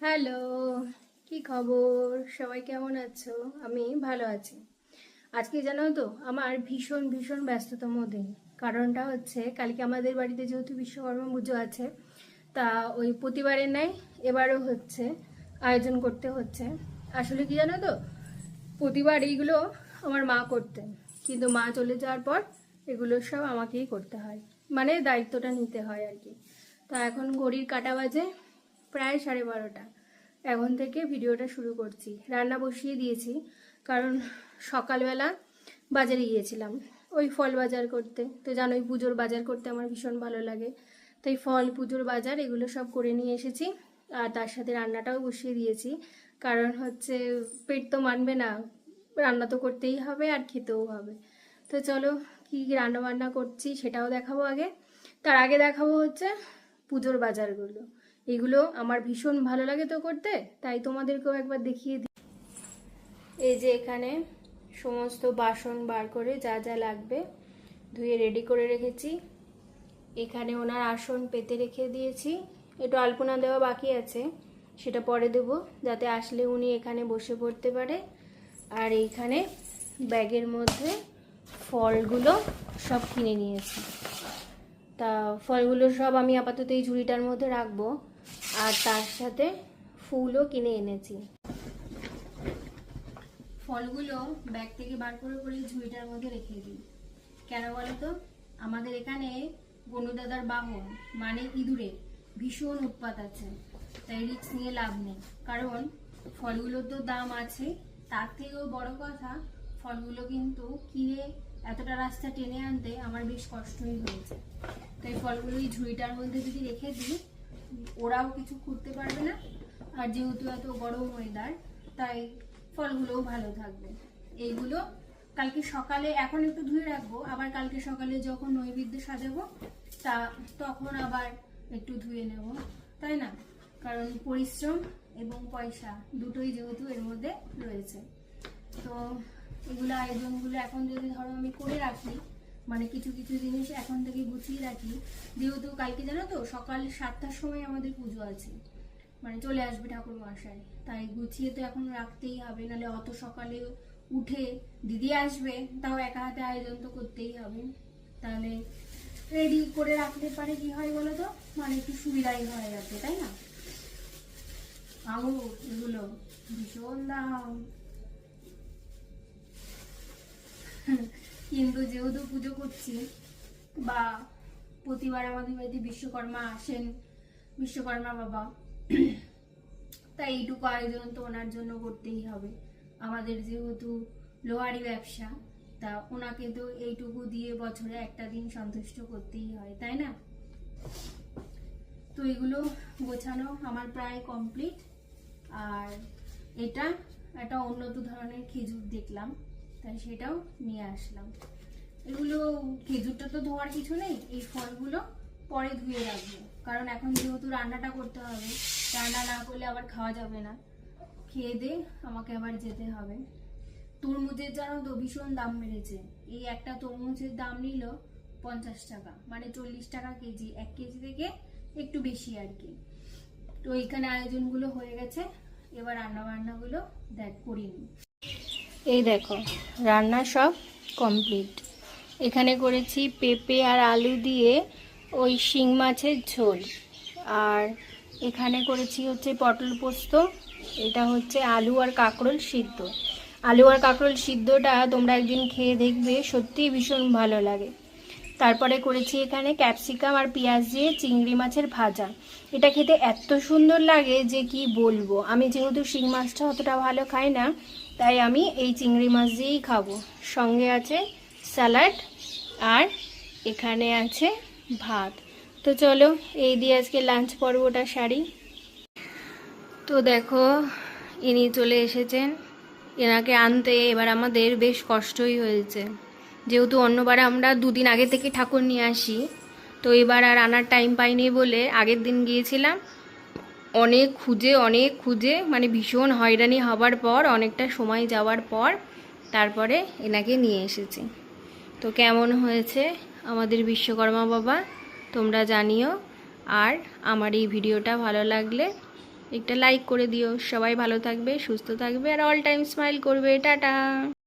Hello, কি খবর? সবাই কেমন আছো? আমি ভালো আছি। আজকে জানো তো, আমার ভীষণ ভীষণ ব্যস্ততম দিন। কারণটা হচ্ছে, কালকে আমাদের বাড়িতে যেহেতু বিশ্বকর্মা পুজো আছে, তা ওই প্রতিবারের নেয় এবারও হচ্ছে, আয়োজন করতে হচ্ছে। আসলে কি জানো তো, প্রতিবার এইগুলো আমার মা করতেন। কিন্তু মা চলে যাওয়ার পর এগুলো সব আমাকেই করতে হয়। মানে দায়িত্বটা নিতে হয় আর কি। তা এখন ঘড়ির কাটা বাজে প্রায় সাড়ে বারোটা। এখন থেকে ভিডিওটা শুরু করছি। রান্না বসিয়ে দিয়েছি, কারণ সকালবেলা বাজারে গিয়েছিলাম। ওই ফল বাজার করতে। তো জানোই পুজোর বাজার করতে আমার ভীষণ ভালো লাগে। তাই ফল, পুজোর বাজার, এগুলো সব করে নিয়ে এসেছি। আর তার সাথে রান্নাটাও বসিয়ে দিয়েছি। কারণ হচ্ছে, পেট তো মানবে না। রান্না তো করতেই হবে আর খেতেও হবে। তো চলো, কি রান্না বান্না করছি সেটাও দেখাবো আগে। তার আগে দেখাবো হচ্ছে পুজোর বাজারগুলো। এগুলো আমার ভীষণ ভালো লাগে তো করতে, তাই তোমাদেরকেও একবার দেখিয়ে দিই এই যে এখানে সমস্ত বাসন বার করে যা যা লাগবে ধুয়ে রেডি করে রেখেছি। এখানে ওনার আসন পেতে রেখে দিয়েছি। একটু আলপনা দেওয়া বাকি আছে, সেটা পরে দেব, যাতে আসলে উনি এখানে বসে পড়তে পারে। আর এইখানে ব্যাগের মধ্যে ফলগুলো সব কিনে নিয়েছি। তা ফলগুলো সব আমি আপাতত এই ঝুড়িটার মধ্যে রাখব। আর তার সাথে ফুলও কিনে এনেছি। ফলগুলো ব্যাগ থেকে বার করে করে ঝুড়িটার মধ্যে রেখে দিই। কেন বলো তো? আমাদের এখানে বনুদাদার বাহন মানে ইঁদুরের ভীষণ উৎপাত আছে, তাই রিক্স নিয়ে লাভ নেই। কারণ ফলগুলোর তো দাম আছে, তার থেকেও বড় কথা, ফলগুলো কিন্তু কিনে এতটা রাস্তা টেনে আনতে আমার বেশ কষ্টই হয়েছে। তাই ফলগুলো এই ঝুড়িটার মধ্যে যদি রেখে দিই ওরাও কিছু করতে পারবে না। আর যেহেতু এত গরম ওয়েদার তাই ফলগুলোও ভালো থাকবে। এইগুলো কালকে সকালে, এখন একটু ধুয়ে রাখব, আবার কালকে সকালে যখন নৈবেদ্য সাজাবো, তা তখন আবার একটু ধুয়ে নেব, তাই না? কারণ পরিশ্রম এবং পয়সা দুটোই যেহেতু এর মধ্যে রয়েছে। তো এগুলো আয়োজনগুলো এখন যদি ধরো আমি করে রাখি মানে কিছু কিছু জিনিস এখন থেকে গুছিয়ে রাখি। যেহেতু কালকে জানো তো, সকাল সাতটার সময় আমাদের পুজো আছে। মানে চলে আসবে ঠাকুর মশাই তাই গুছিয়ে তো এখন রাখতেই হবে, নাহলে অত সকালে উঠে দিদি আসবে, তাও একা হাতে আয়োজন তো করতেই হবে। তাহলে রেডি করে রাখতে পারে কি হয় বলো তো? মানে একটু সুবিধাই হয়ে যাবে তাই না? আঙুর, এগুলো ভীষণ দাম। কিন্তু যেহেতু পুজো করছি বা প্রতিবার আমাদের বাড়িতে বিশ্বকর্মা আসেন, বিশ্বকর্মা বাবা, তাই এইটুকু আয়োজন তো ওনার জন্য করতেই হবে। আমাদের যেহেতু লোহারি ব্যবসা, তা ওনাকে তো এইটুকু দিয়ে বছরে একটা দিন সন্তুষ্ট করতেই হয়, তাই না? তো এগুলো গোছানো আমার প্রায় কমপ্লিট আর এটা একটা উন্নত ধরনের খেজুর দেখলাম। তাই সেটাও নিয়ে আসলাম। এগুলো খেজুরটা তো ধোয়ার কিছু নেই, এই ফলগুলো পরে ধুয়ে রাখব। কারণ এখন যেহেতু রান্নাটা করতে হবে, রান্না না করলে আবার খাওয়া যাবে না। খেয়ে দে, আমাকে আবার যেতে হবে। তরমুজের জানো তো ভীষণ দাম বেড়েছে। এই একটা তরমুজের দাম নিল পঞ্চাশ টাকা মানে চল্লিশ টাকা কেজি, এক কেজি থেকে একটু বেশি আর কি। তো এইখানে আয়োজনগুলো হয়ে গেছে, এবার রান্না বান্নাগুলো দেখ করিনি এই দেখো, রান্না সব কমপ্লিট এখানে করেছি পেঁপে আর আলু দিয়ে ওই শিং মাছের ঝোল। আর এখানে করেছি হচ্ছে পটল পোস্ত, এটা হচ্ছে আলু আর কাঁকরোল সিদ্ধ। আলু আর কাঁকরোল সিদ্ধটা তোমরা একদিন খেয়ে দেখবে, সত্যিই ভীষণ ভালো লাগে। তারপরে করেছি এখানে ক্যাপসিকাম আর পেঁয়াজ দিয়ে চিংড়ি মাছের ভাজা। এটা খেতে এত সুন্দর লাগে যে কি বলব? আমি যেহেতু শিং মাছটা অতটা ভালো খাই না, তাই আমি এই চিংড়ি মাছ দিয়েই খাব। সঙ্গে আছে স্যালাড আর এখানে আছে ভাত। তো চলো, এই দিয়ে আজকে লাঞ্চ পর্বটা সারি। তো দেখো, ইনি চলে এসেছেন। এনাকে আনতে এবার আমাদের বেশ কষ্টই হয়েছে। যেহেতু অন্যবার আমরা দুদিন আগে থেকে ঠাকুর নিয়ে আসি, তো এবার আর আনার টাইম পাইনি বলে আগের দিন গিয়েছিলাম। অনেক খুঁজে অনেক খুঁজে মানে ভীষণ হয়রানি হবার পর, অনেকটা সময় যাওয়ার পর তারপরে এনাকে নিয়ে এসেছি। তো কেমন হয়েছে আমাদের বিশ্বকর্মা বাবা, তোমরা জানিও। আর আমার এই ভিডিওটা ভালো লাগলে একটা লাইক করে দিও। সবাই ভালো থাকবে, সুস্থ থাকবে, আর অল টাইম স্মাইল করবে। টাটা!